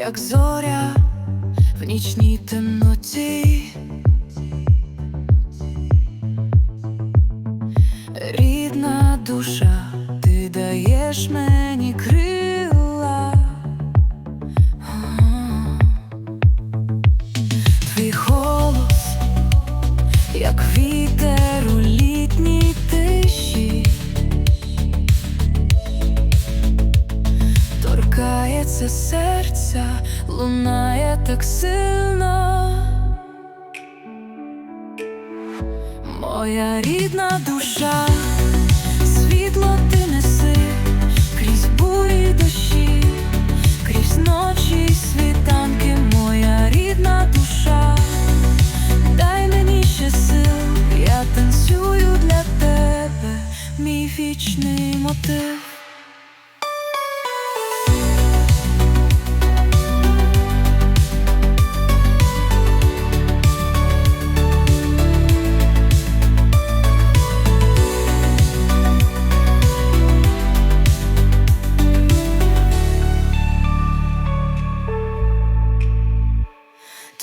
як зоря в нічній темноті. Серця, лунає так сильно. Моя рідна душа, світло ти неси крізь бурі дощі, крізь ночі й світанки, моя рідна душа, дай мені ще сил, я танцюю для тебе, мій вічний мотив.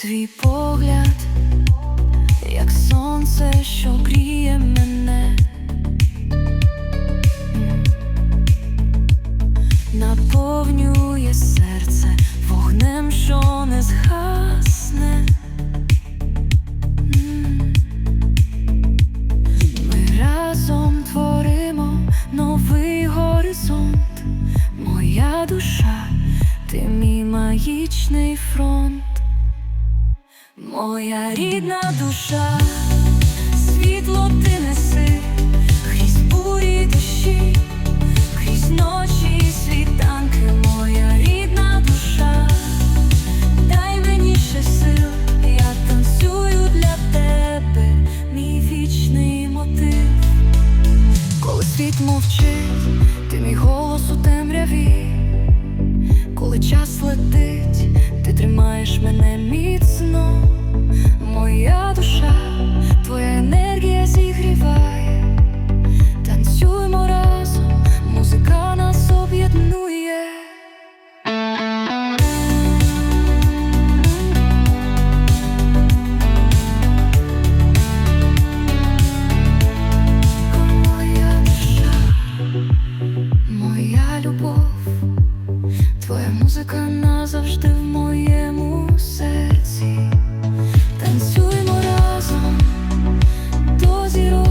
Твій погляд, як сонце, що гріє мене, наповнює серце вогнем, що не згасне. Ми разом творимо новий горизонт, моя душа, ти мій магічний фронт. Моя рідна душа, світло ти неси, крізь бурі дощі, крізь ночі світанки, моя рідна душа, дай мені ще сил, я танцюю для тебе, мій вічний мотив. Коли світ мовчить, ти мій голос у темряві, коли час летить, ти тримаєш мене завжди в моєму серці, танцюємо разом до зірок.